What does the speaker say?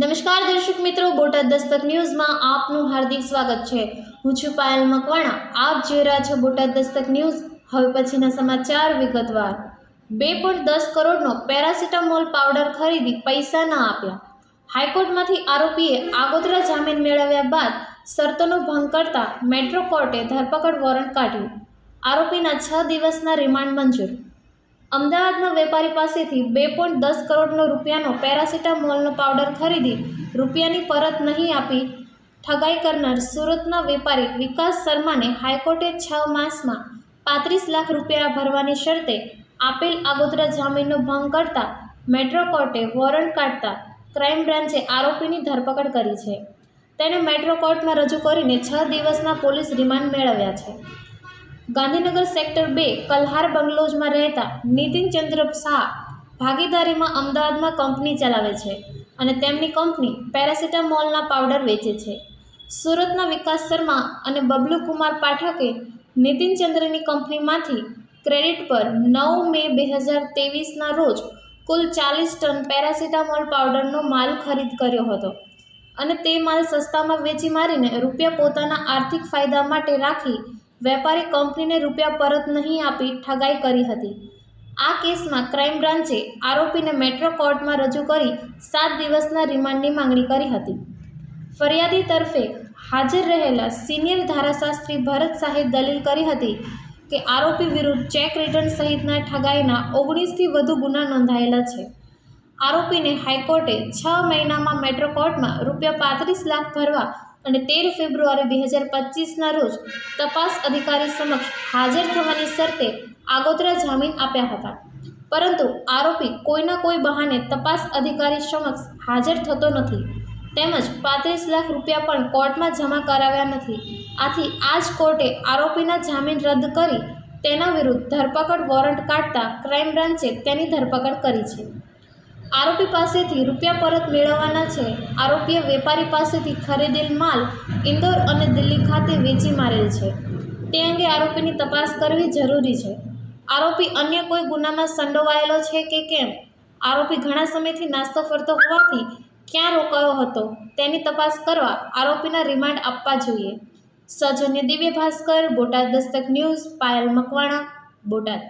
નમસ્કાર દર્શક મિત્રો, બોટાદ દસ્તક ન્યૂઝમાં આપનું હાર્દિક સ્વાગત છે. હું છું પાયલ મકવાણા. આપ જોઈ રહ્યા છો બોટાદ દસ્તક ન્યૂઝ. હવે પછીના સમાચાર વિગતવાર. બે પોઈન્ટ દસ કરોડનો પેરાસિટામોલ પાવડર ખરીદી પૈસા ન આપ્યા. હાઈકોર્ટમાંથી આરોપીએ આગોતરા જામીન મેળવ્યા બાદ શરતોનો ભંગ કરતા મેટ્રો કોર્ટે ધરપકડ વોરંટ કાઢ્યું. આરોપીના છ દિવસના રિમાન્ડ મંજૂર. અમદાવાદના વેપારી પાસેથી બે પોઈન્ટ દસ કરોડનો રૂપિયાનો પેરાસિટામોલનો પાવડર ખરીદી રૂપિયાની પરત નહીં આપી ઠગાઈ કરનાર સુરતના વેપારી વિકાસ શર્માને હાઈકોર્ટે છ માસમાં પાંત્રીસ લાખ રૂપિયા ભરવાની શરતે આપેલ આગોતરા જામીનનો ભંગ કરતા મેટ્રો કોર્ટે વોરંટ કાઢતા ક્રાઇમ બ્રાન્ચે આરોપીની ધરપકડ કરી છે. તેને મેટ્રો કોર્ટમાં રજૂ કરીને છ દિવસના પોલીસ રિમાન્ડ મેળવ્યા છે. ગાંધીનગર સેક્ટર બે કલ્હાર બંગલોઝમાં રહેતા નીતિન ચંદ્ર શાહ ભાગીદારીમાં અમદાવાદમાં કંપની ચલાવે છે અને તેમની કંપની પેરાસિટામોલના પાવડર વેચે છે. સુરતના વિકાસ શર્મા અને બબલુ કુમાર પાઠકે નીતિન ચંદ્રની કંપનીમાંથી ક્રેડિટ પર નવ મે બે હજાર તેવીસના રોજ કુલ ચાલીસ ટન પેરાસિટામોલ પાવડરનો માલ ખરીદ કર્યો હતો અને તે માલ સસ્તામાં વેચી મારીને રૂપિયા પોતાના આર્થિક ફાયદા માટે રાખી વેપારી કંપનીને રૂપિયા પરત નહીં આપી ઠગાઈ કરી હતી. આ કેસમાં ક્રાઇમ બ્રાન્ચે આરોપીને મેટ્રો કોર્ટમાં રજૂ કરી સાત દિવસના રિમાન્ડની માંગણી કરી હતી. ફરિયાદી તરફે હાજર રહેલા સિનિયર ધારાશાસ્ત્રી ભરત શાહે દલીલ કરી હતી કે આરોપી વિરુદ્ધ ચેક રિટર્ન સહિતના ઠગાઈના ઓગણીસથી વધુ ગુના નોંધાયેલા છે. આરોપીને હાઈકોર્ટે છ મહિનામાં મેટ્રો કોર્ટમાં રૂપિયા પાંત્રીસ લાખ ભરવા અને તેર ફેબ્રુઆરી બે હજાર પચીસના રોજ તપાસ અધિકારી સમક્ષ હાજર થવાની શરતે આગોતરા જામીન આપ્યા હતા. પરંતુ આરોપી કોઈના કોઈ બહાને તપાસ અધિકારી સમક્ષ હાજર થતો નથી. તેમજ પાંત્રીસ લાખ રૂપિયા પણ કોર્ટમાં જમા કરાવ્યા નથી. આથી આ જ કોર્ટે આરોપીના જામીન રદ કરી તેના વિરુદ્ધ ધરપકડ વોરંટ કાઢતા ક્રાઇમ બ્રાન્ચે તેની ધરપકડ કરી છે. આરોપી પાસેથી રૂપિયા પરત મેળવવાના છે. આરોપીએ વેપારી પાસેથી ખરીદેલ માલ ઇન્દોર અને દિલ્હી ખાતે વેચી મારેલ છે. તે અંગે આરોપીની તપાસ કરવી જરૂરી છે. આરોપી અન્ય કોઈ ગુનામાં સંડોવાયેલો છે કે કેમ? આરોપી ઘણા સમયથી નાસ્તો ફરતો હોવાથી ક્યાં રોકાયો હતો? તેની તપાસ કરવા આરોપીના રિમાન્ડ આપવા જોઈએ. સૌજન્ય દિવ્ય ભાસ્કર, બોટાદ દસ્તક ન્યૂઝ, પાયલ મકવાણા, બોટાદ.